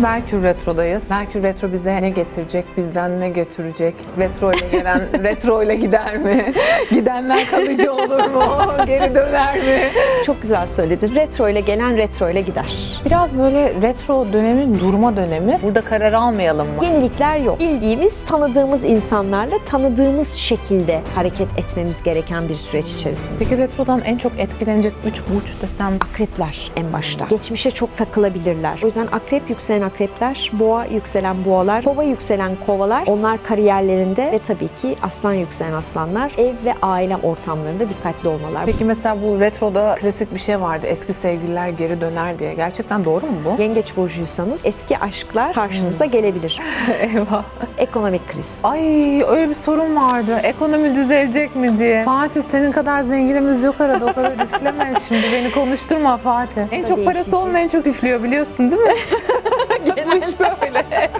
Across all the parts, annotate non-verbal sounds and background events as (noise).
Merkür Retro'dayız. Merkür Retro bize ne getirecek, bizden ne götürecek? Retro ile gelen, (laughs) retro ile gider mi? (laughs) Gidenler kalıcı olur mu? (laughs) Geri döner mi? Çok güzel söyledin. Retro ile gelen retro ile gider. Biraz böyle retro dönemi durma dönemi. Burada karar almayalım mı? Yenilikler yok. Bildiğimiz, tanıdığımız insanlarla tanıdığımız şekilde hareket etmemiz gereken bir süreç içerisinde. Peki retrodan en çok etkilenecek üç burç desem Akrepler en başta. Geçmişe çok takılabilirler. O yüzden akrep yükselen akrepler, boğa yükselen boğalar, kova yükselen kovalar onlar kariyerlerinde ve tabii ki aslan yükselen aslanlar ev ve aile ortamlarında dikkatli olmalar. Peki mesela bu retroda klasik bir şey vardı. Eski sevgililer geri döner diye. Gerçekten doğru mu bu? Yengeç burcuysanız eski aşklar karşınıza gelebilir. (laughs) Eyvah. Ekonomik kriz. Ay öyle bir sorun vardı. Ekonomi düzelecek mi diye. Fatih senin kadar zenginimiz yok arada. O kadar üfleme (laughs) şimdi. Beni konuşturma Fatih. En çok parası olan en çok üflüyor biliyorsun değil mi? (laughs) İş böyle. (laughs)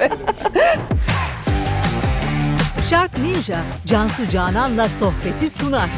Shark Ninja, Cansu Canan'la sohbeti sunar.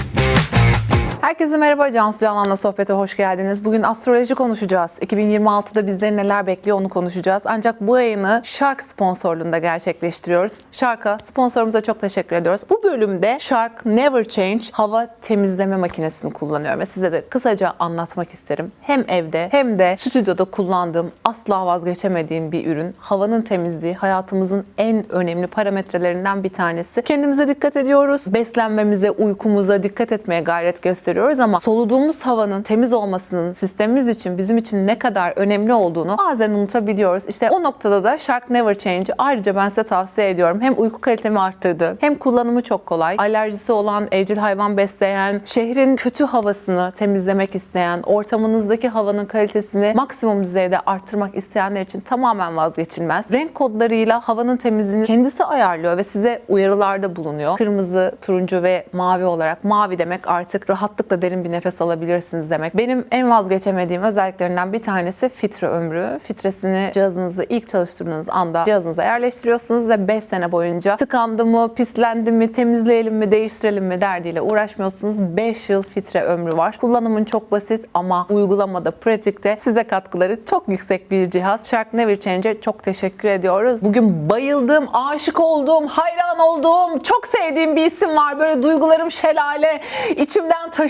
Herkese merhaba Cansu Canan'la sohbete hoş geldiniz. Bugün astroloji konuşacağız. 2026'da bizleri neler bekliyor onu konuşacağız. Ancak bu yayını Shark sponsorluğunda gerçekleştiriyoruz. Shark'a sponsorumuza çok teşekkür ediyoruz. Bu bölümde Shark Never Change hava temizleme makinesini kullanıyorum ve size de kısaca anlatmak isterim. Hem evde hem de stüdyoda kullandığım asla vazgeçemediğim bir ürün. Havanın temizliği hayatımızın en önemli parametrelerinden bir tanesi. Kendimize dikkat ediyoruz. Beslenmemize, uykumuza dikkat etmeye gayret gösteriyoruz ama soluduğumuz havanın temiz olmasının sistemimiz için bizim için ne kadar önemli olduğunu bazen unutabiliyoruz. İşte o noktada da Shark Never Change ayrıca ben size tavsiye ediyorum. Hem uyku kalitemi arttırdı hem kullanımı çok kolay. Alerjisi olan, evcil hayvan besleyen, şehrin kötü havasını temizlemek isteyen, ortamınızdaki havanın kalitesini maksimum düzeyde arttırmak isteyenler için tamamen vazgeçilmez. Renk kodlarıyla havanın temizliğini kendisi ayarlıyor ve size uyarılarda bulunuyor. Kırmızı, turuncu ve mavi olarak. Mavi demek artık rahatlıkla derin bir nefes alabilirsiniz demek. Benim en vazgeçemediğim özelliklerinden bir tanesi filtre ömrü. Filtresini cihazınızı ilk çalıştırdığınız anda cihazınıza yerleştiriyorsunuz ve 5 sene boyunca tıkandı mı, pislendi mi, temizleyelim mi, değiştirelim mi derdiyle uğraşmıyorsunuz. 5 yıl filtre ömrü var. Kullanımın çok basit ama uygulamada, pratikte size katkıları çok yüksek bir cihaz. Shark Never Change'e çok teşekkür ediyoruz. Bugün bayıldığım, aşık olduğum, hayran olduğum, çok sevdiğim bir isim var. Böyle duygularım şelale, içimden taşıyor.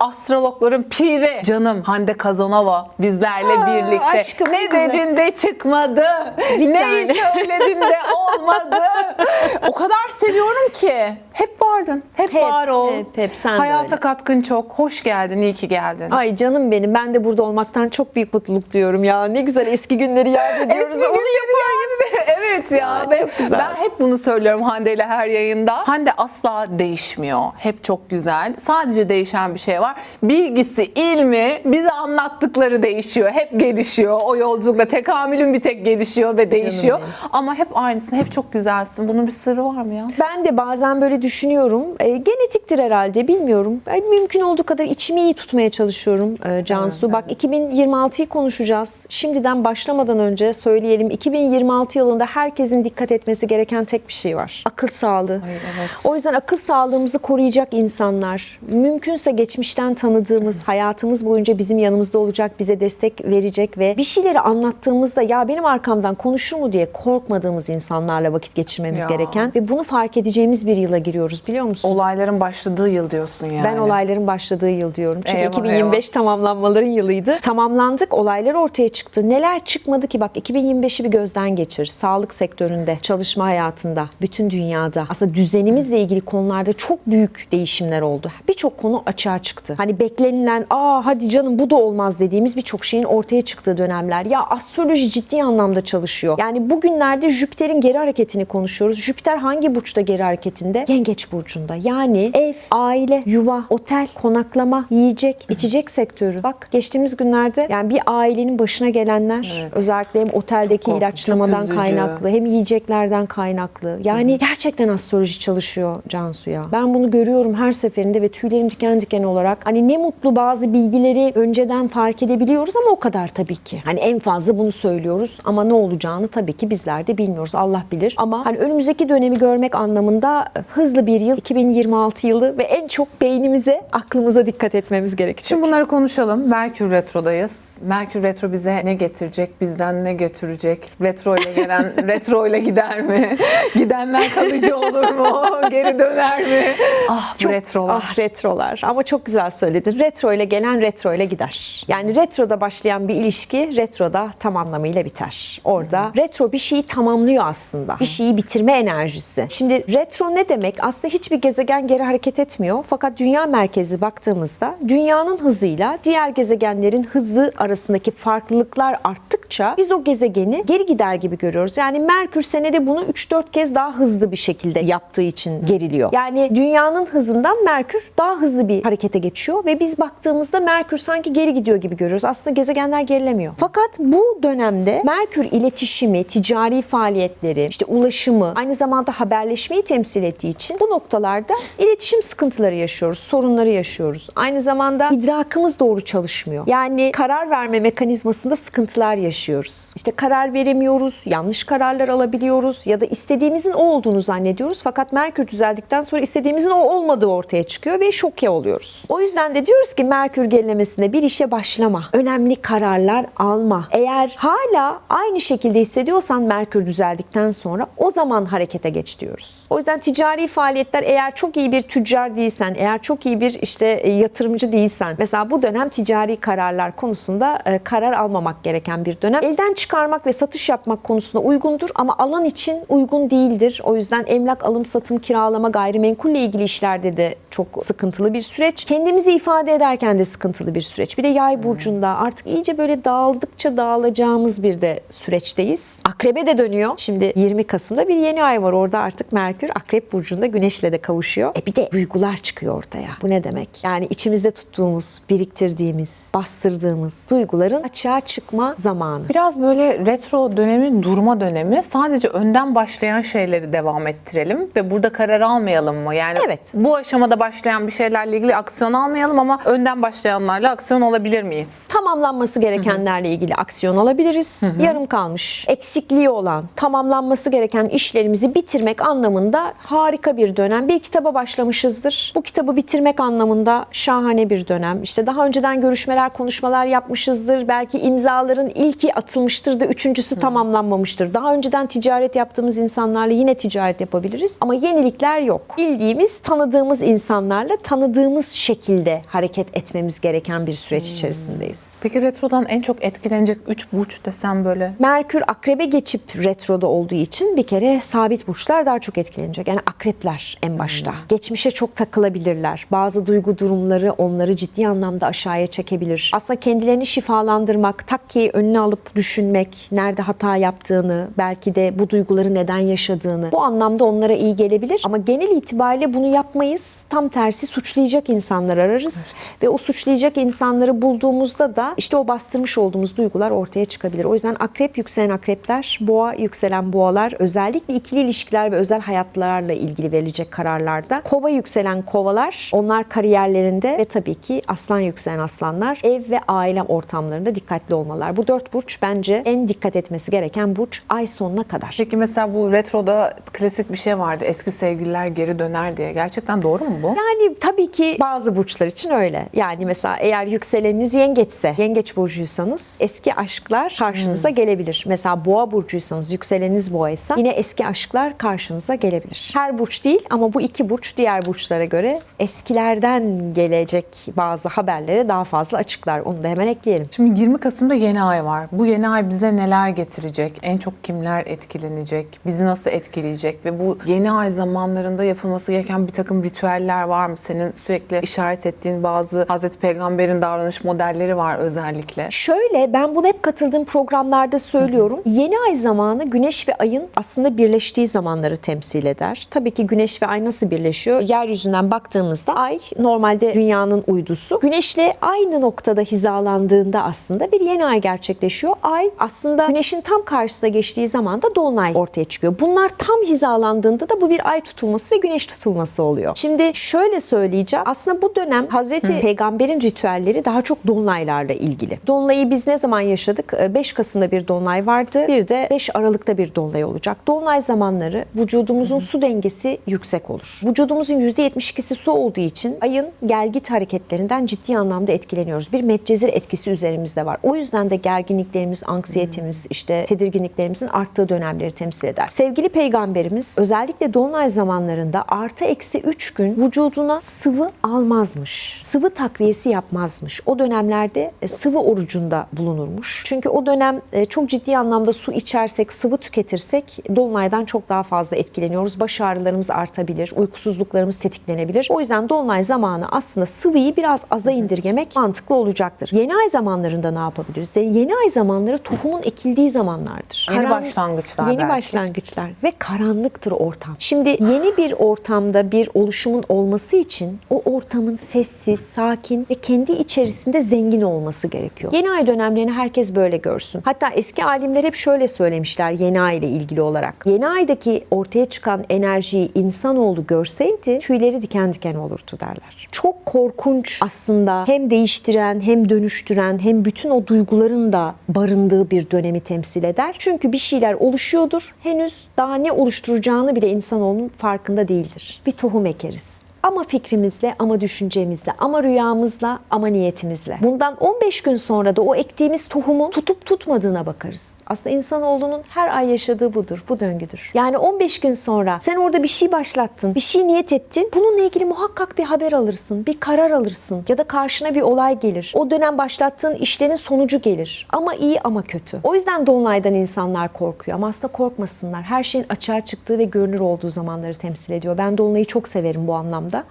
Astrologların piri. Canım Hande Kazanova bizlerle Aa, birlikte. aşkım, ne ne güzel. dedin de çıkmadı. Bir Neyi tane. söyledin de olmadı. (laughs) o kadar seviyorum ki. Hep vardın. Hep, Hep, var ol. hep, hep. Sen Hayata öyle. katkın çok. Hoş geldin. iyi ki geldin. Ay canım benim. Ben de burada olmaktan çok büyük mutluluk duyuyorum ya. Ne güzel eski günleri yad (laughs) ediyoruz. Eski Onu günleri yani. (laughs) evet ya. Ay, Ve çok güzel. Ben hep bunu söylüyorum Hande ile her yayında. Hande asla değişmiyor. Hep çok güzel. Sadece değişen bir şey var. Bilgisi, ilmi, bize anlattıkları değişiyor. Hep gelişiyor. O yolculukla tekamülün bir tek gelişiyor ve değişiyor. Ama hep aynısın. Hep çok güzelsin. Bunun bir sırrı var mı ya? Ben de bazen böyle düşünüyorum. E, genetiktir herhalde bilmiyorum. Ben mümkün olduğu kadar içimi iyi tutmaya çalışıyorum e, Cansu. Bak 2026'yı konuşacağız. Şimdiden başlamadan önce söyleyelim. 2026 yılında herkesin dikkat etmesi gereken tek bir şey var. Akıl sağlığı. Ay, evet. O yüzden akıl sağlığımızı koruyacak insanlar, mümkünse geçmişten tanıdığımız, hayatımız boyunca bizim yanımızda olacak, bize destek verecek ve bir şeyleri anlattığımızda ya benim arkamdan konuşur mu diye korkmadığımız insanlarla vakit geçirmemiz Ya. gereken ve bunu fark edeceğimiz bir yıla giriyoruz biliyor musun? Olayların başladığı yıl diyorsun yani. Ben olayların başladığı yıl diyorum. Çünkü Eyvah, 2025 tamamlanmaların yılıydı. Tamamlandık, olaylar ortaya çıktı. Neler çıkmadı ki? Bak 2025'i bir gözden geçir. Sağlık sektöründe, çalışma hayatında, bütün dünyada. Aslında düzenimizle ilgili konularda çok büyük değişimler oldu. Birçok konu açığa çıktı. Hani beklenilen, aa hadi canım bu da olmaz dediğimiz birçok şeyin ortaya çıktığı dönemler. Ya astroloji ciddi anlamda çalışıyor. Yani bugünlerde Jüpiter'in geri hareketini konuşuyoruz. Jüpiter hangi burçta geri hareketinde? Yengeç burcunda. Yani ev, aile, yuva, otel, konaklama, yiyecek, içecek sektörü. Bak geçtiğimiz günlerde yani bir ailenin başına gelenler Evet. özellikle hem oteldeki Çok ilaçlamadan çok kaynaklı hem yiyeceklerden kaynaklı. Yani gerçekten astroloji çalışıyor Cansu ya. Ben bunu görüyorum her seferinde ve tüylerim diken diken olarak. Hani ne mutlu bazı bilgileri önceden fark edebiliyoruz ama o kadar tabii ki. Hani en fazla bunu söylüyoruz ama ne olacağını tabii ki bizler de bilmiyoruz. Allah bilir. Ama hani önümüzdeki dönemi görmek anlamında hızlı bir yıl 2026 yılı ve en çok beynimize, aklımıza dikkat etmemiz gerekecek. Şimdi bunları konuşalım. Merkür Retro'dayız. Merkür Retro bize ne getirecek, bizden ne götürecek? Retro ile gelen, (laughs) retro ile gider mi? Gidenler kalıcı olur mu? Geri döner mi? Ah Çok- retrolar. Ah retrolar. Ama çok güzel söyledin. Retro ile gelen retro ile gider. Yani retroda başlayan bir ilişki retroda tam anlamıyla biter. Orada retro bir şeyi tamamlıyor aslında. Bir şeyi bitirme enerjisi. Şimdi retro ne demek? Aslında hiçbir gezegen geri hareket etmiyor. Fakat dünya merkezi baktığımızda dünyanın hızıyla diğer gezegenlerin hızı arasındaki farklılıklar arttıkça biz o gezegeni geri gider gibi görüyoruz. Yani Merkür senede bunu 3-4 kez daha hızlı bir şekilde yaptığı için geriliyor. Yani dünyanın hızından Merkür daha hızlı bir harekete geçiyor ve biz baktığımızda Merkür sanki geri gidiyor gibi görüyoruz. Aslında gezegenler gerilemiyor. Fakat bu dönemde Merkür iletişimi, ticari faaliyetleri, işte ulaşımı, aynı zamanda haberleşmeyi temsil ettiği için bu noktalarda iletişim sıkıntıları yaşıyoruz, sorunları yaşıyoruz. Aynı zamanda idrakımız doğru çalışmıyor. Yani karar verme mekanizmasında sıkıntılar yaşıyoruz. İşte karar veremiyoruz, yanlış kararlar alabiliyoruz ya da istediğimizin o olduğunu zannediyoruz. Fakat Merkür düzeldikten sonra istediğimizin o olmadığı ortaya çıkıyor ve şoke oluyoruz. O yüzden de diyoruz ki Merkür gerilemesinde bir işe başlama. Önemli kararlar alma. Eğer hala aynı şekilde hissediyorsan Merkür düzeldikten sonra o zaman harekete geç diyoruz. O yüzden ticari faaliyetler eğer çok iyi bir tüccar değilsen, eğer çok iyi bir işte e, yatırımcı değilsen, mesela bu dönem ticari kararlar konusunda e, karar almamak gereken bir dönem. Elden çıkarmak ve satış yapmak konusunda uygundur ama alan için uygun değildir. O yüzden emlak alım, satım, kiralama, gayrimenkulle ilgili işlerde de çok sıkıntılı bir süreç. Kendimizi ifade ederken de sıkıntılı bir süreç. Bir de yay burcunda artık iyice böyle dağıldıkça dağılacağımız bir de süreçteyiz. Akrebe de dönüyor. Şimdi 20 Kasım'da bir yeni ay var. Orada artık Merkür Akrep burcunda Güneş'le de kavuşuyor. E bir de duygular çıkıyor ortaya. Bu ne demek? Yani içimizde tuttuğumuz, biriktirdiğimiz, bastırdığımız duyguların açığa çıkma zamanı. Biraz böyle retro dönemi, durma dönemi. Sadece önden başlayan şeyleri devam ettirelim ve burada karar almayalım mı? Yani Evet. bu aşamada başlayan bir şeylerle ilgili aksiyon almayalım ama önden başlayanlarla aksiyon alabilir miyiz? tamamlanması gerekenlerle ilgili aksiyon alabiliriz. Yarım kalmış, eksikliği olan, tamamlanması gereken işlerimizi bitirmek anlamında harika bir dönem. Bir kitaba başlamışızdır. Bu kitabı bitirmek anlamında şahane bir dönem. İşte daha önceden görüşmeler, konuşmalar yapmışızdır. Belki imzaların ilki atılmıştır da üçüncüsü tamamlanmamıştır. Daha önceden ticaret yaptığımız insanlarla yine ticaret yapabiliriz. Ama yenilikler yok. Bildiğimiz, tanıdığımız insanlarla tanıdığımız şekilde hareket etmemiz gereken bir süreç içerisindeyiz. Peki retrodan en çok etkilenecek 3 burç desem böyle. Merkür akrebe geçip retroda olduğu için bir kere sabit burçlar daha çok etkilenecek. Yani akrepler en başta. Geçmişe çok takılabilirler. Bazı duygu durumları onları ciddi anlamda aşağıya çekebilir. Aslında kendilerini şifalandırmak, takkiyi önüne alıp düşünmek, nerede hata yaptığını, belki de bu duyguları neden yaşadığını bu anlamda onlara iyi gelebilir. Ama genel itibariyle bunu yapmayız. Tam tersi suçlayacak insanlar ararız. Ve o suçlayacak insanları bulduğumuzda da işte o bastırmış olduğumuz duygular ortaya çıkabilir. O yüzden akrep yükselen akrepler, boğa yükselen boğalar özellikle ikili ilişkiler ve özel hayatlarla ilgili verilecek kararlarda. Kova yükselen kovalar onlar kariyerlerinde ve tabii ki aslan yükselen aslanlar ev ve aile ortamlarında dikkatli olmalar. Bu dört burç bence en dikkat etmesi gereken burç ay sonuna kadar. Peki mesela bu retroda klasik bir şey vardı. Eski sevgililer geri döner diye. Gerçekten doğru mu bu? Yani tabii ki bazı burçlar için öyle. Yani mesela eğer yükseleniniz yengeçse, yengeç burcuysanız eski aşklar karşınıza gelebilir. Mesela boğa burcuysanız, yükseleniniz boğaysa yine eski aşklar karşınıza gelebilir. Her burç değil ama bu iki burç diğer burçlara göre eskilerden gelecek bazı haberlere daha fazla açıklar. Onu da hemen ekleyelim. Şimdi 20 Kasım'da yeni ay var. Bu yeni ay bize neler getirecek? En çok kimler etkilenecek? Bizi nasıl etkileyecek? Ve bu yeni ay zamanlarında yapılması gereken bir takım ritüeller var mı? Senin sürekli işaret ettiğin bazı Hazreti Peygamber'in davranış modelleri var özellikle. Şöyle ben bunu hep katıldığım programlarda söylüyorum. Yeni ay zamanı güneş ve ayın aslında birleştiği zamanları temsil eder. Tabii ki güneş ve ay nasıl birleşiyor? Yeryüzünden baktığımızda ay normalde dünyanın uydusu. Güneşle aynı noktada hizalandığında aslında bir yeni ay gerçekleşiyor. Ay aslında güneşin tam karşısına geçtiği zaman zamanda dolunay ortaya çıkıyor. Bunlar tam hizalandığında da bu bir ay tutulması ve güneş tutulması oluyor. Şimdi şöyle söyleyeceğim. Aslında bu dönem Hazreti Peygamber'in ritüelleri daha çok dolunaylarla ilgili. Dolunayı biz ne zaman yaşadık? Ee, 5 Kasım'da bir dolunay vardı. Bir de 5 Aralık'ta bir dolunay olacak. Dolunay zamanları vücudumuzun su dengesi yüksek olur. Vücudumuzun %72'si su olduğu için ayın gelgit hareketlerinden ciddi anlamda etkileniyoruz. Bir medcezir etkisi üzerimizde var. O yüzden de gerginliklerimiz, anksiyetemiz, işte tedirginliklerimizin arttığı dönemleri temsil eder. Sevgili peygamberimiz özellikle dolunay zamanlarında artı eksi 3 gün vücuduna sıvı almazmış. Sıvı takviyesi yapmazmış. O dönemlerde e, sıvı orucunda bulunurmuş. Çünkü o dönem e, çok ciddi anlamda su içersek, sıvı tüketirsek dolunaydan çok daha fazla etkileniyoruz. Baş ağrılarımız artabilir, uykusuzluklarımız tetiklenebilir. O yüzden dolunay zamanı aslında sıvıyı biraz aza indirgemek mantıklı olacaktır. Yeni ay zamanlarında ne yapabiliriz? Yeni ay zamanları tohumun ekildiği zamanlardır. Yeni başlangıçlar Yeni belki. başlangıçlar ve karanlıktır ortam. Şimdi yeni bir ortamda bir oluşumun olması için o ortamın sessiz, sakin ve kendi içerisinde zengin olması gerekiyor. Yeni ay dönemlerini herkes böyle görsün. Hatta eski alimler hep şöyle söylemişler yeni ay ile ilgili olarak. Yeni aydaki ortaya çıkan enerjiyi insanoğlu görseydi tüyleri diken diken olurdu derler. Çok korkunç aslında hem değiştiren hem dönüştüren hem bütün o duyguların da barındığı bir dönemi temsil eder. Çünkü bir şeyler oluşuyordur. Henüz daha ne oluşturacağını bile insanoğlunun farkında değildir. Bir tohum ekeriz. Ama fikrimizle, ama düşüncemizle, ama rüyamızla, ama niyetimizle. Bundan 15 gün sonra da o ektiğimiz tohumun tutup tutmadığına bakarız. Aslında insanoğlunun her ay yaşadığı budur, bu döngüdür. Yani 15 gün sonra sen orada bir şey başlattın, bir şey niyet ettin. Bununla ilgili muhakkak bir haber alırsın, bir karar alırsın ya da karşına bir olay gelir. O dönem başlattığın işlerin sonucu gelir. Ama iyi ama kötü. O yüzden dolunaydan insanlar korkuyor ama aslında korkmasınlar. Her şeyin açığa çıktığı ve görünür olduğu zamanları temsil ediyor. Ben dolunayı çok severim bu anlamda.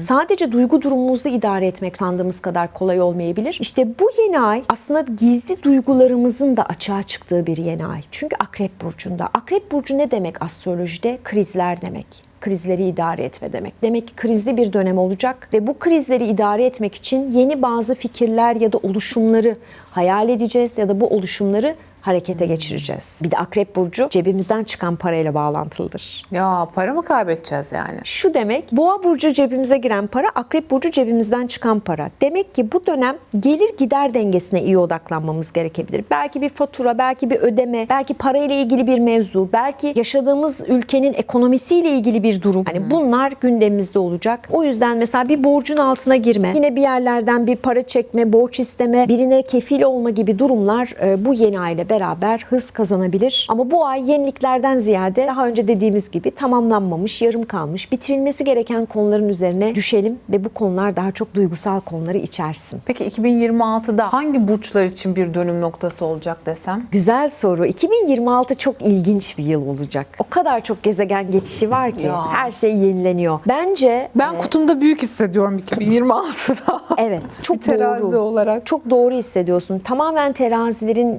Sadece duygu durumumuzu idare etmek sandığımız kadar kolay olmayabilir. İşte bu yeni ay aslında gizli duygularımızın da açığa çıktığı bir yeni ay. Çünkü Akrep Burcu'nda. Akrep Burcu ne demek astrolojide? Krizler demek krizleri idare etme demek. Demek ki krizli bir dönem olacak ve bu krizleri idare etmek için yeni bazı fikirler ya da oluşumları hayal edeceğiz ya da bu oluşumları harekete geçireceğiz. Bir de Akrep Burcu cebimizden çıkan parayla bağlantılıdır. Ya para mı kaybedeceğiz yani? Şu demek boğa burcu cebimize giren para, akrep burcu cebimizden çıkan para. Demek ki bu dönem gelir gider dengesine iyi odaklanmamız gerekebilir. Belki bir fatura, belki bir ödeme, belki parayla ilgili bir mevzu, belki yaşadığımız ülkenin ekonomisiyle ilgili bir durum. Hani bunlar gündemimizde olacak. O yüzden mesela bir borcun altına girme, yine bir yerlerden bir para çekme, borç isteme, birine kefil olma gibi durumlar e, bu yeni ayla beraber hız kazanabilir. Ama bu ay yeniliklerden ziyade daha önce dediğimiz gibi tamamlanmamış, yarım kalmış, bitirilmesi gereken konuların üzerine düşelim ve bu konular daha çok duygusal konuları içersin. Peki 2026'da hangi burçlar için bir dönüm noktası olacak desem? Güzel soru. 2026 çok ilginç bir yıl olacak. O kadar çok gezegen geçişi var ki Ya. her şey yenileniyor. Bence Ben kutumda büyük hissediyorum 2026'da. evet (laughs) çok bir terazi doğru. olarak. Çok doğru hissediyorsun. Tamamen terazilerin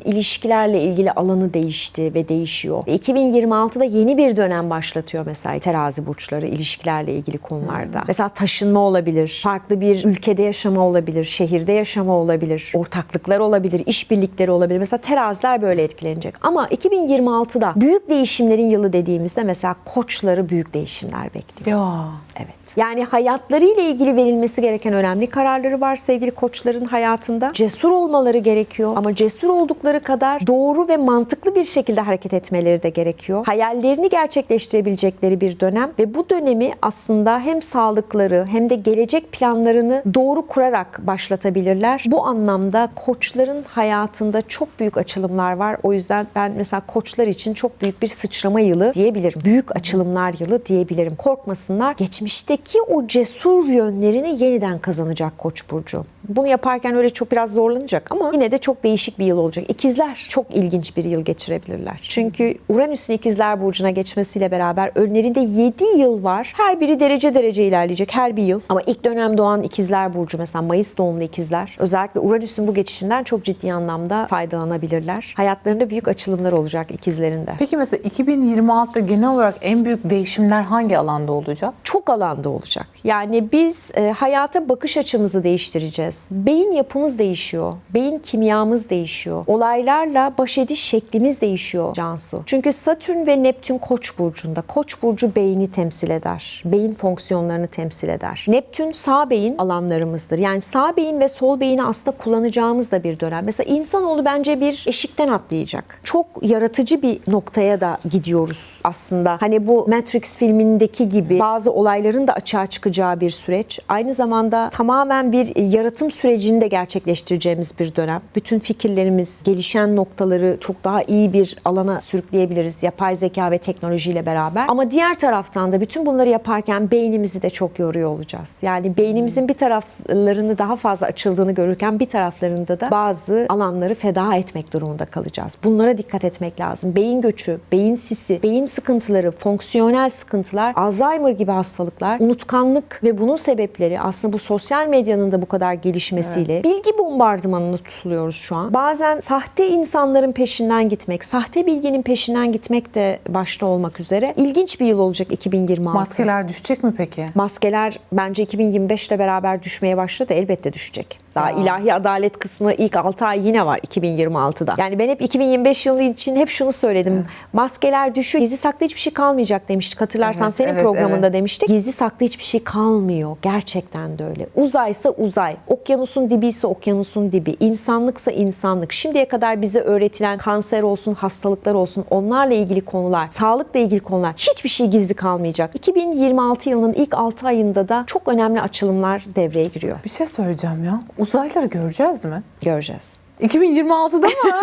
ilişkilerle ilgili alanı değişti ve değişiyor. Ve 2026'da yeni bir dönem başlatıyor mesela terazi burçları ilişkilerle ilgili konularda. Mesela taşınma olabilir, farklı bir ülkede yaşama olabilir, şehirde yaşama olabilir, ortaklıklar olabilir, işbirlikleri olabilir. Mesela teraziler böyle etkilenecek. Ama 2026'da büyük değişimlerin yılı dediğimizde mesela koçları büyük değişimler bekliyor. Ya. Evet. Yani hayatlarıyla ilgili verilmesi gereken önemli kararları var sevgili koçların hayatında. Cesur olmaları gerekiyor ama cesur oldukları kadar doğru ve mantıklı bir şekilde hareket etmeleri de gerekiyor. Hayallerini gerçekleştirebilecekleri bir dönem ve bu dönemi aslında hem sağlıkları hem de gelecek planlarını doğru kurarak başlatabilirler. Bu anlamda koçların hayatında çok büyük açılımlar var. O yüzden ben mesela koçlar için çok büyük bir sıçrama yılı diyebilirim. Büyük açılımlar yılı diyebilirim. Korkmasınlar. Geçmişteki o cesur yönlerini yeniden kazanacak Koç burcu. Bunu yaparken öyle çok biraz zorlanacak ama yine de çok değişik bir yıl olacak. İkizler çok ilginç bir yıl geçirebilirler. Çünkü Uranüs'ün ikizler burcuna geçmesiyle beraber önlerinde 7 yıl var. Her biri derece derece ilerleyecek her bir yıl. Ama ilk dönem doğan ikizler burcu mesela Mayıs doğumlu ikizler özellikle Uranüs'ün bu geçişinden çok ciddi anlamda faydalanabilirler. Hayatlarında büyük açılımlar olacak ikizlerinde. Peki mesela 2026'da genel olarak en büyük değişimler hangi alanda olacak? çok alanda olacak. Yani biz e, hayata bakış açımızı değiştireceğiz. Beyin yapımız değişiyor. Beyin kimyamız değişiyor. Olaylarla baş ediş şeklimiz değişiyor Cansu. Çünkü Satürn ve Neptün Koç burcunda. Koç burcu beyni temsil eder. Beyin fonksiyonlarını temsil eder. Neptün sağ beyin alanlarımızdır. Yani sağ beyin ve sol beyni aslında kullanacağımız da bir dönem. Mesela insanoğlu bence bir eşikten atlayacak. Çok yaratıcı bir noktaya da gidiyoruz aslında. Hani bu Matrix filmindeki gibi bazı olayların da açığa çıkacağı bir süreç. Aynı zamanda tamamen bir yaratım sürecini de gerçekleştireceğimiz bir dönem. Bütün fikirlerimiz, gelişen noktaları çok daha iyi bir alana sürükleyebiliriz. Yapay zeka ve teknolojiyle beraber. Ama diğer taraftan da bütün bunları yaparken beynimizi de çok yoruyor olacağız. Yani beynimizin bir taraflarını daha fazla açıldığını görürken bir taraflarında da bazı alanları feda etmek durumunda kalacağız. Bunlara dikkat etmek lazım. Beyin göçü, beyin sisi, beyin sıkıntıları, fonksiyonel sıkıntılar, Alzheimer gibi hastalıklar, unutkanlık ve bunun sebepleri aslında bu sosyal medyanın da bu kadar gelişmesiyle bilgi bombardımanına tutuluyoruz şu an. Bazen sahte insanların peşinden gitmek, sahte bilginin peşinden gitmek de başta olmak üzere ilginç bir yıl olacak 2026. Maskeler düşecek mi peki? Maskeler bence 2025 ile beraber düşmeye başladı. Elbette düşecek. Daha Ya. ilahi adalet kısmı ilk 6 ay yine var 2026'da. Yani ben hep 2025 yılı için hep şunu söyledim. Maskeler düşüyor. Gizli saklı hiçbir şey kalmayacak demiştik. Hatırlarsan Evet, senin evet, programında evet. demiştik. Gizli saklı hiçbir şey kalmıyor. Gerçekten de öyle. Uzaysa uzay. Okyanusun dibi ise okyanusun dibi. İnsanlıksa insanlık. Şimdiye kadar bize öğretilen kanser olsun, hastalıklar olsun, onlarla ilgili konular, sağlıkla ilgili konular hiçbir şey gizli kalmayacak. 2026 yılının ilk 6 ayında da çok önemli açılımlar devreye giriyor. Bir şey söyleyeceğim ya. Uzaylıları göreceğiz mi? Göreceğiz. 2026'da mı?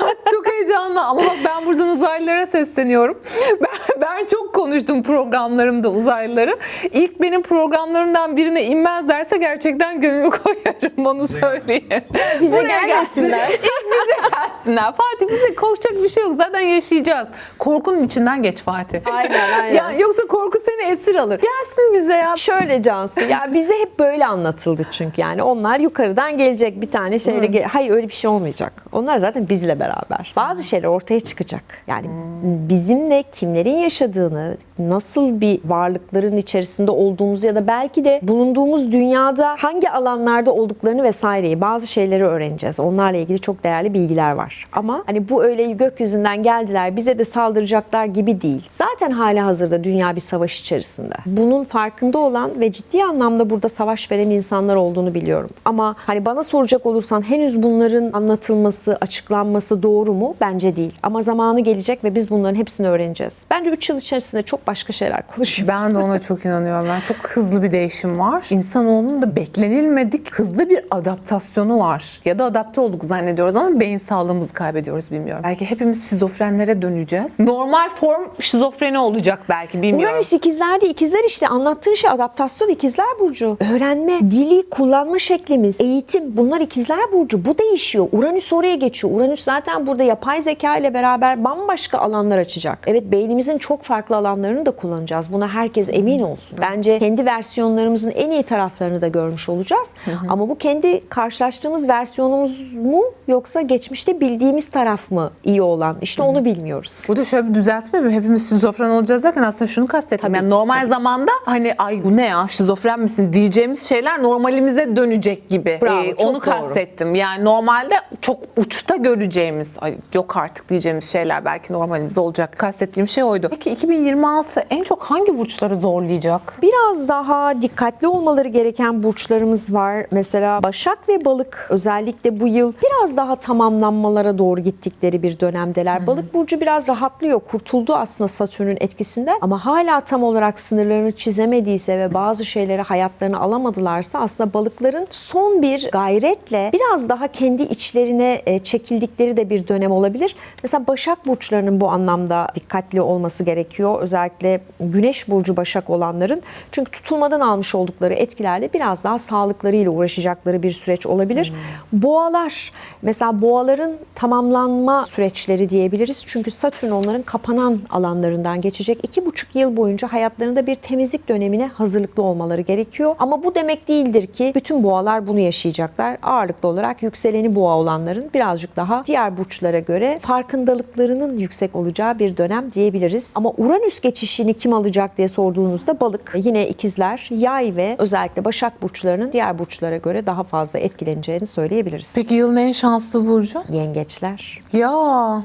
(laughs) çok heyecanlı ama bak ben buradan uzaylılara sesleniyorum. (laughs) Ben, ben çok konuştum programlarımda uzaylıları. İlk benim programlarımdan birine inmezlerse gerçekten gönül (laughs) koyarım onu söyleyeyim. Bize Buraya gelmesinler. İlk bize gelsinler. Fatih bize korkacak bir şey yok. Zaten yaşayacağız. Korkunun içinden geç Fatih. Aynen, aynen. Ya, yoksa korku seni esir alır. Gelsin bize ya. Şöyle Cansu ya bize hep böyle anlatıldı çünkü yani onlar yukarıdan gelecek bir tane şeyle hayır öyle bir şey olmayacak. Onlar zaten bizle beraber. Bazı şeyler ortaya çıkacak. Yani bizimle kimlerin yaşadığını, nasıl bir varlıkların içerisinde olduğumuzu ya da belki de bulunduğumuz dünyada hangi alanlarda olduklarını vesaireyi bazı şeyleri öğreneceğiz. Onlarla ilgili çok değerli bilgiler var. Ama hani bu öyle gökyüzünden geldiler bize de saldıracaklar gibi değil. Zaten hala hazırda dünya bir savaş içerisinde. Bunun farkında olan ve ciddi anlamda burada savaş veren insanlar olduğunu biliyorum. Ama hani bana soracak olursan henüz bunların anlatılması, açıklanması doğru mu? Bence değil. Ama zamanı gelecek ve biz bunların hepsini öğreneceğiz. Bence 3 yıl içerisinde çok başka şeyler konuşuyor. Ben de ona çok inanıyorum. Ben çok hızlı bir değişim var. İnsanoğlunun da beklenilmedik hızlı bir adaptasyonu var. Ya da adapte olduk zannediyoruz ama beyin sağlığımızı kaybediyoruz bilmiyorum. Belki hepimiz şizofrenlere döneceğiz. Normal form şizofreni olacak belki bilmiyorum. Uranüs ikizlerde ikizler işte anlattığın şey adaptasyon ikizler burcu. Öğrenme, dili kullanma şeklimiz, eğitim bunlar ikizler burcu. Bu değişiyor. Uranüs oraya geçiyor. Uranüs zaten burada yapay zeka ile beraber bambaşka alanlar açacak. Evet beynimizin çok farklı alanlarını da kullanacağız. Buna herkes emin olsun. Bence kendi versiyonlarımızın en iyi taraflarını da görmüş olacağız. Ama bu kendi karşılaştığımız versiyonumuz mu yoksa geçmişte bildiğimiz taraf mı iyi olan? İşte onu bilmiyoruz. Burada şöyle bir düzeltme mi? Hepimiz şizofren olacağız derken aslında şunu kastettim. Tabii, yani normal zamanda hani ay bu ne ya şizofren misin diyeceğimiz şeyler normalimize dönecek gibi. Ee, Bravo, çok onu doğru. kastettim. Yani normalde çok uçta göreceğimiz, ay yok artık diyeceğimiz şeyler belki normalimiz olacak. Kastettiğim şey oydu. Peki 2026 en çok hangi burçları zorlayacak? Biraz daha dikkatli olmaları gereken burçlarımız var. Mesela Başak ve Balık özellikle bu yıl biraz daha tamamlanmalara doğru gittikleri bir dönemdeler. Balık burcu biraz rahatlıyor. Kurtuldu aslında Satürn'ün etkisinden ama hala tam olarak sınırlarını çizemediyse ve bazı şeyleri hayatlarına alamadılarsa aslında balıkların son bir gayretle biraz daha kendi içlerine e, çekildikleri de bir dönem olabilir. Mesela Başak burçlarının bu anlamda dikkatli olması gerekiyor. Özellikle Güneş burcu Başak olanların çünkü tutulmadan almış oldukları etkilerle biraz daha sağlıklarıyla uğraşacakları bir süreç olabilir. Boğalar mesela boğaların tamamlanma süreçleri diyebiliriz. Çünkü Satürn onların kapanan alanlarından geçecek. iki buçuk yıl boyunca hayatlarında bir temizlik dönemine hazırlıklı olmaları gerekiyor. Ama bu demek değildir ki bütün boğalar bunu yaşayacaklar. Ağırlıklı olarak yükseleni boğa olanların birazcık daha diğer burçlara göre farkındalıklarının yüksek olacağı bir dönem diyebiliriz. Ama Uranüs geçişini kim alacak diye sorduğunuzda balık yine ikizler, yay ve özellikle Başak burçlarının diğer burçlara göre daha fazla etkileneceğini söyleyebiliriz. Peki yılın en şanslı burcu? Yengeçler. Ya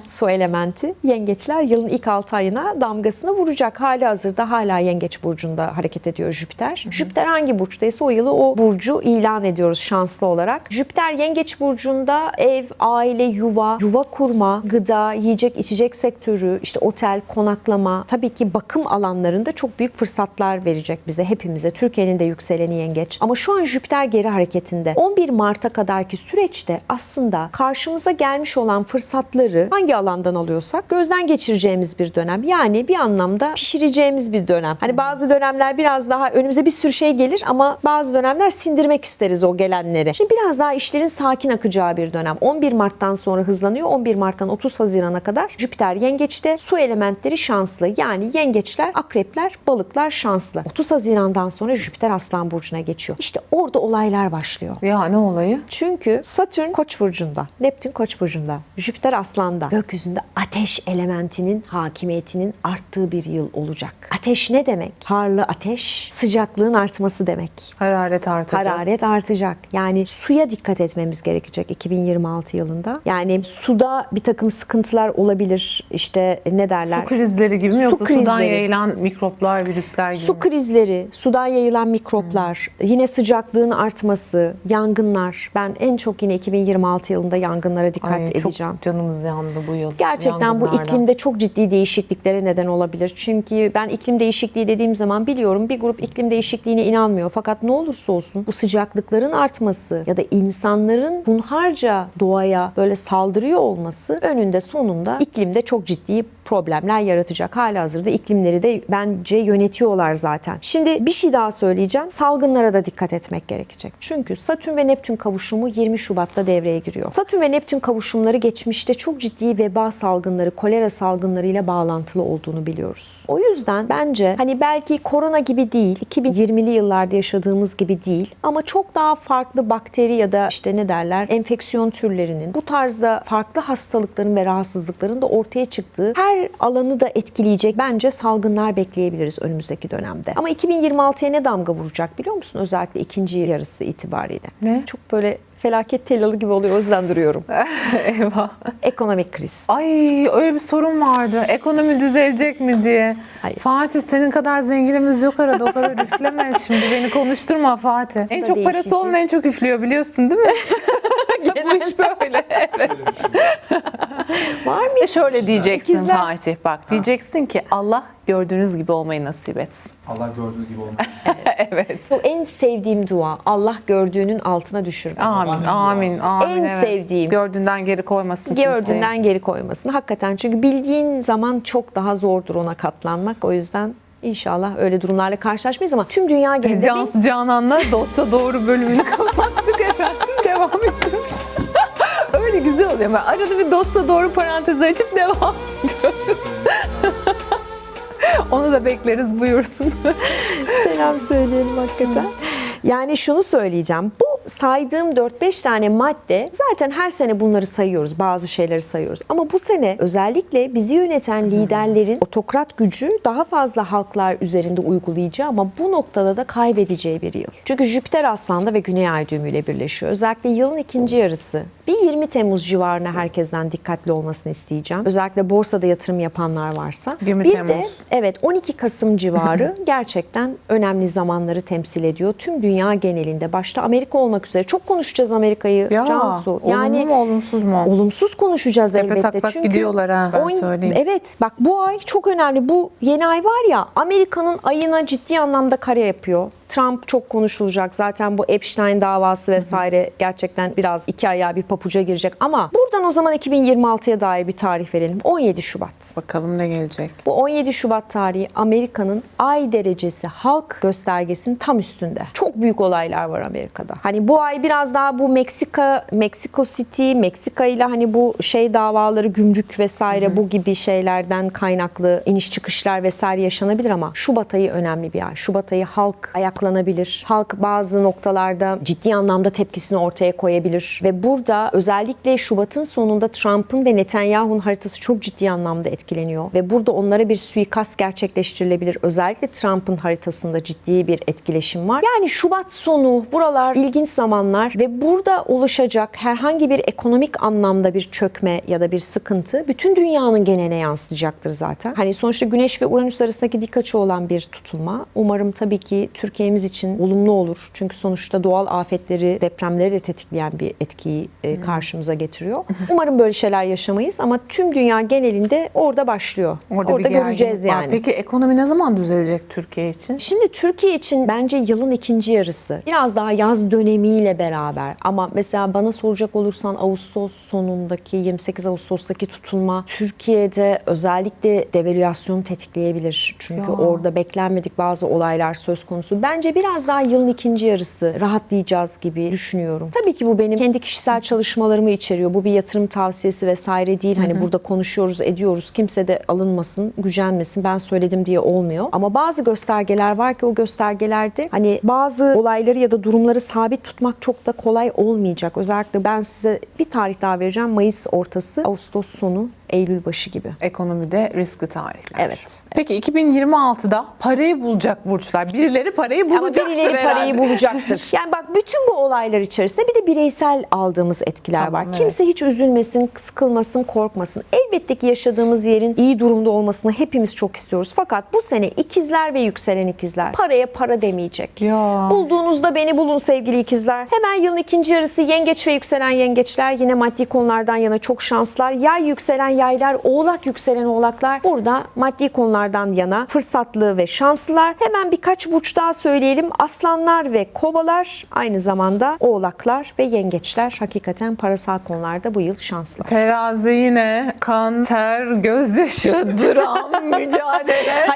Su elementi yengeçler yılın ilk 6 ayına damgasını vuracak. Hali hazırda hala yengeç burcunda hareket ediyor Jüpiter. Jüpiter hangi burçtaysa o yılı o burcu ilan ediyoruz şanslı olarak. Jüpiter yengeç burcunda ev, aile, yuva, yuva kurma, gıda, yiyecek içecek sektörü, işte otel, konaklama, tabii ki bakım alanlarında çok büyük fırsatlar verecek bize hepimize. Türkiye'nin de yükseleni yengeç. Ama şu an Jüpiter geri hareketinde. 11 Mart'a kadarki süreçte aslında karşımıza gelmiş olan fırsatları hangi alandan alıyorsak gözden geçireceğimiz bir dönem. Yani bir anlamda pişireceğimiz bir dönem. Hani bazı dönemler biraz daha önümüze bir sürü şey gelir ama bazı dönemler sindirmek isteriz o gelenleri. Şimdi biraz daha işlerin sakin akacağı bir dönem. 11 Mart'tan sonra hızlanıyor. 11 Mart'tan 30 Haziran'a kadar Jüpiter yengeçte su elementleri şanslı. Yani yengeçler, akrepler, balıklar şanslı. 30 Haziran'dan sonra Jüpiter Aslan Burcu'na geçiyor. İşte orada olaylar başlıyor. ya ne olayı? Çünkü Satürn Koç burcunda, Neptün Koç burcunda, Jüpiter Aslan'da. Gökyüzünde ateş elementinin hakimiyetinin arttığı bir yıl olacak. Ateş ne demek? Harlı ateş, sıcaklığın artması demek. Hararet artacak. Hararet artacak. Yani suya dikkat etmemiz gerekecek 2026 yılında. Yani suda bir takım sıkıntılar olabilir. İşte ne derler? Su krizleri gibi mi Su yoksa sudan krizleri. yayılan mikroplar, virüsler gibi Su krizleri, sudan yayılan mikroplar, yine sıcaklığın artması, yangınlar. Ben en çok yine 2026 yılında yangınlara dikkat Ay, edeceğim. Çok canımız yandı bu yıl. Gerçekten bu iklimde çok ciddi değişikliklere neden olabilir. Çünkü ben iklim değişikliği dediğim zaman biliyorum bir grup iklim değişikliğine inanmıyor. Fakat ne olursa olsun bu sıcaklıkların artması ya da insanların hunharca doğaya böyle saldırıyor olması önünde sonunda iklimde çok ciddi problemler yaratacak. Halihazırda iklimleri de bence yönetiyorlar zaten. Şimdi bir şey daha söyleyeceğim. Salgınlara da dikkat etmek gerekecek. Çünkü Satürn ve Neptün kavuşumu 20 Şubat'ta devreye giriyor. Satürn ve Neptün kavuşumları geçmişte çok ciddi veba salgınları, kolera salgınları ile bağlantılı olduğunu biliyoruz. O yüzden bence hani belki korona gibi değil, 2020'li yıllarda yaşadığımız gibi değil ama çok daha farklı bakteri ya da işte ne derler enfeksiyon türlerinin bu tarzda farklı hastalıkların ve rahatsızlıkların da ortaya çıktığı her alanı da etkileyecek bence salgınlar bekleyebiliriz önümüzdeki dönemde. Ama 2026'ya ne damga vuracak biliyor musun? Özellikle ikinci yarısı itibariyle. Ne? Çok böyle felaket tellalı gibi oluyor o yüzden duruyorum. (laughs) Eyvah. Ekonomik kriz. Ay öyle bir sorun vardı. Ekonomi düzelecek mi diye. Hayır. Fatih senin kadar zenginimiz yok arada. O kadar (laughs) üfleme şimdi. Beni konuşturma Fatih. En çok parası değişici. olan en çok üflüyor biliyorsun değil mi? (laughs) Bu iş böyle. Evet. Var mı? E şöyle diyeceksin İkizler. Fatih bak. Diyeceksin ki Allah gördüğünüz gibi olmayı nasip etsin. Allah gördüğü gibi olmaz. (laughs) evet. Bu en sevdiğim dua. Allah gördüğünün altına düşürmesin. Amin, amin, amin. En evet. sevdiğim. Gördüğünden geri koymasın kimseyi. Gördüğünden geri koymasın. Hakikaten çünkü bildiğin zaman çok daha zordur ona katlanmak. O yüzden inşallah öyle durumlarla karşılaşmayız ama tüm dünya genelinde bir- Cansu Canan'la Dosta Doğru bölümünü (laughs) kapattık efendim. Devam edelim. (laughs) Öyle güzel oluyor. Ben arada bir Dosta Doğru parantezi açıp devam. Onu da bekleriz buyursun. (laughs) selam söyleyelim hakikaten. Yani şunu söyleyeceğim. Bu saydığım 4-5 tane madde zaten her sene bunları sayıyoruz. Bazı şeyleri sayıyoruz. Ama bu sene özellikle bizi yöneten liderlerin otokrat gücü daha fazla halklar üzerinde uygulayacağı ama bu noktada da kaybedeceği bir yıl. Çünkü Jüpiter Aslan'da ve Güney Ay düğümüyle birleşiyor. Özellikle yılın ikinci yarısı. Bir 20 Temmuz civarına herkesten dikkatli olmasını isteyeceğim. Özellikle borsada yatırım yapanlar varsa. 20 bir de Temmuz. Evet 12 Kasım civarı (laughs) gerçekten önemli zamanları temsil ediyor. Tüm dünya genelinde başta Amerika olmak üzere çok konuşacağız Amerika'yı Ya Cansu. olumlu mu olumsuz mu? Olumsuz konuşacağız Tepe elbette. taklak Çünkü gidiyorlar ha, ben on- söyleyeyim. Evet bak bu ay çok önemli. Bu yeni ay var ya Amerika'nın ayına ciddi anlamda kare yapıyor. Trump çok konuşulacak. Zaten bu Epstein davası vesaire gerçekten biraz iki ayağa bir papuca girecek. Ama buradan o zaman 2026'ya dair bir tarih verelim. 17 Şubat. Bakalım ne gelecek. Bu 17 Şubat tarihi Amerika'nın ay derecesi halk göstergesinin tam üstünde. Çok büyük olaylar var Amerika'da. Hani bu ay biraz daha bu Meksika, Meksiko City, Meksika ile hani bu şey davaları, gümrük vesaire bu gibi şeylerden kaynaklı iniş çıkışlar vesaire yaşanabilir ama Şubat ayı önemli bir ay. Şubat ayı halk ayakta ayaklanabilir. Halk bazı noktalarda ciddi anlamda tepkisini ortaya koyabilir. Ve burada özellikle Şubat'ın sonunda Trump'ın ve Netanyahu'nun haritası çok ciddi anlamda etkileniyor. Ve burada onlara bir suikast gerçekleştirilebilir. Özellikle Trump'ın haritasında ciddi bir etkileşim var. Yani Şubat sonu buralar ilginç zamanlar ve burada oluşacak herhangi bir ekonomik anlamda bir çökme ya da bir sıkıntı bütün dünyanın geneline yansıyacaktır zaten. Hani sonuçta Güneş ve Uranüs arasındaki dik açı olan bir tutulma. Umarım tabii ki Türkiye'miz için olumlu olur. Çünkü sonuçta doğal afetleri, depremleri de tetikleyen bir etkiyi e, karşımıza getiriyor. Umarım böyle şeyler yaşamayız ama tüm dünya genelinde orada başlıyor. Orada, bir göreceğiz var. yani. Peki ekonomi ne zaman düzelecek Türkiye için? Şimdi Türkiye için bence yılın ikinci yarısı. Biraz daha yaz dönemiyle beraber ama mesela bana soracak olursan Ağustos sonundaki 28 Ağustos'taki tutulma Türkiye'de özellikle devalüasyonu tetikleyebilir. Çünkü Ya. orada beklenmedik bazı olaylar söz konusu. Bence biraz daha yılın ikinci yarısı rahatlayacağız gibi düşünüyorum. Tabii ki bu benim kendi kişisel çalışmalarımı içeriyor. Bu bir yatırım tavsiyesi vesaire değil. Hani burada konuşuyoruz, ediyoruz. Kimse de alınmasın, gücenmesin. Ben söyledim diye olmuyor. Ama bazı göstergeler var ki o göstergelerde hani bazı olayları ya da durumları sabit tutmak çok da kolay olmayacak. Özellikle ben size bir tarih daha vereceğim. Mayıs ortası, Ağustos sonu, Eylül başı gibi. Ekonomide riskli tarihler. Evet. Peki 2026'da parayı bulacak burçlar. Birileri parayı Ama bulacaktır birileri parayı herhalde. bulacaktır. (laughs) Yani bak bütün bu olaylar içerisinde bir de bireysel aldığımız etkiler Tamam, var. evet. Kimse hiç üzülmesin, sıkılmasın, korkmasın. Elbette ki yaşadığımız yerin iyi durumda olmasını hepimiz çok istiyoruz. Fakat bu sene ikizler ve yükselen ikizler paraya para demeyecek. Ya. Bulduğunuzda beni bulun sevgili ikizler. Hemen yılın ikinci yarısı yengeç ve yükselen yengeçler yine maddi konulardan yana çok şanslar. Yay yükselen yaylar, oğlak yükselen oğlaklar burada maddi konulardan yana fırsatlı ve şanslılar. Hemen birkaç burç daha söyleyelim. Aslanlar ve kovalar aynı zamanda oğlaklar ve yengeçler hakikaten parasal konularda bu yıl şanslı. Terazi yine kan, ter, gözyaşı, dram, (laughs) mücadele.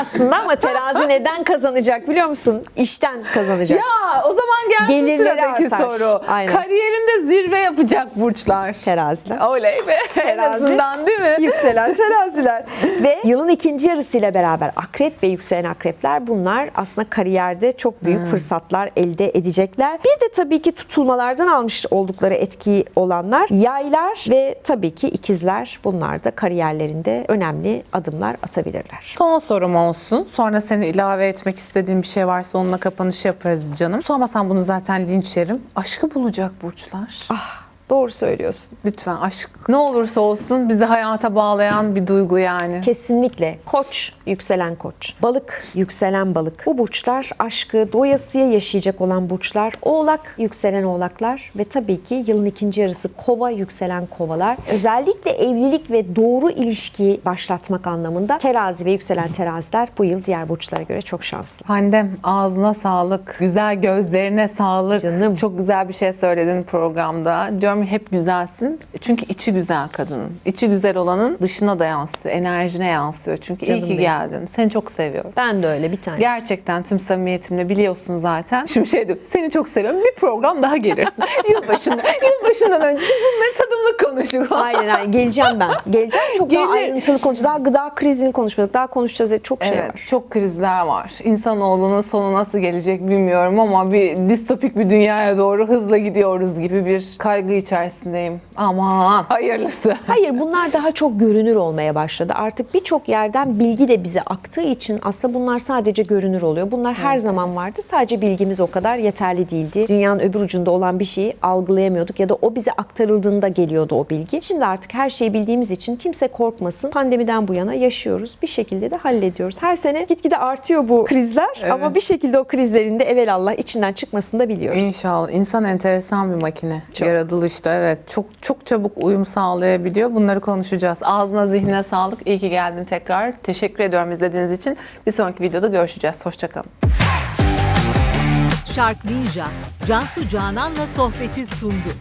Aslında ama terazi neden kazanacak biliyor musun? İşten kazanacak. Ya o zaman gelsin Gelirleri sıradaki artar. soru. Aynen. Kariyerinde zirve yapacak burçlar. Teraziler. Oley be. En Terazi. azından değil mi? Yükselen teraziler. (laughs) ve yılın ikinci yarısıyla beraber akrep ve yükselen akrepler bunlar aslında kariyerde çok büyük fırsatlar elde edecekler. Bir de tabii ki tutulmalardan almış oldukları etki olanlar yaylar ve tabii ki ikizler bunlar da kariyerlerinde önemli adımlar atabilirler. Son sorum olsun. Sonra seni ilave etmek istediğin bir şey varsa onunla kapanış yaparız canım. Sormasan bunu zaten linç yerim. Aşkı bulacak burçlar. Ah doğru söylüyorsun. Lütfen aşk ne olursa olsun bizi hayata bağlayan bir duygu yani. Kesinlikle. Koç, yükselen koç. Balık, yükselen balık. Bu burçlar aşkı doyasıya yaşayacak olan burçlar. Oğlak, yükselen oğlaklar ve tabii ki yılın ikinci yarısı kova, yükselen kovalar. Özellikle evlilik ve doğru ilişkiyi başlatmak anlamında terazi ve yükselen teraziler bu yıl diğer burçlara göre çok şanslı. Handem ağzına sağlık, güzel gözlerine sağlık. Canım. Çok güzel bir şey söyledin programda. Diyorum ya, hep güzelsin. Çünkü içi güzel kadının. İçi güzel olanın dışına da yansıyor, enerjine yansıyor. Çünkü Canım iyi ki benim. geldin. Seni çok seviyorum. Ben de öyle bir tane. Gerçekten tüm samimiyetimle biliyorsun zaten. Şimdi şey diyorum, seni çok seviyorum. Bir program daha gelirsin. (laughs) Yılbaşında, yılbaşından önce şimdi bunları tadımlık konuştuk. Aynen aynen geleceğim ben. Geleceğim çok daha Gelir. ayrıntılı konuş. Daha gıda krizini konuşmadık. Daha konuşacağız çok şey Evet, var. çok krizler var. İnsanoğlunun sonu nasıl gelecek bilmiyorum ama bir distopik bir dünyaya doğru hızla gidiyoruz gibi bir kaygı içerisindeyim. Aman hayırlısı. (laughs) Hayır bunlar daha çok görünür olmaya başladı. Artık birçok yerden bilgi de bize aktığı için aslında bunlar sadece görünür oluyor. Bunlar her zaman vardı. Sadece bilgimiz o kadar yeterli değildi. Dünyanın öbür ucunda olan bir şeyi algılayamıyorduk ya da o bize aktarıldığında geliyordu o bilgi. Şimdi artık her şeyi bildiğimiz için kimse korkmasın. Pandemiden bu yana yaşıyoruz. Bir şekilde de hallediyoruz. Her sene gitgide artıyor bu krizler ama bir şekilde o krizlerin de evelallah içinden çıkmasını da biliyoruz. İnşallah. İnsan enteresan bir makine. Çok. Yaratılışta evet. Çok çok çabuk uyum sağlayabiliyor. Bunları konuşacağız. Ağzına zihnine sağlık. İyi ki geldin tekrar. Teşekkür ediyorum izlediğiniz için. Bir sonraki videoda görüşeceğiz. Hoşçakalın. Shark Ninja, Cansu Canan'la sohbeti sundu.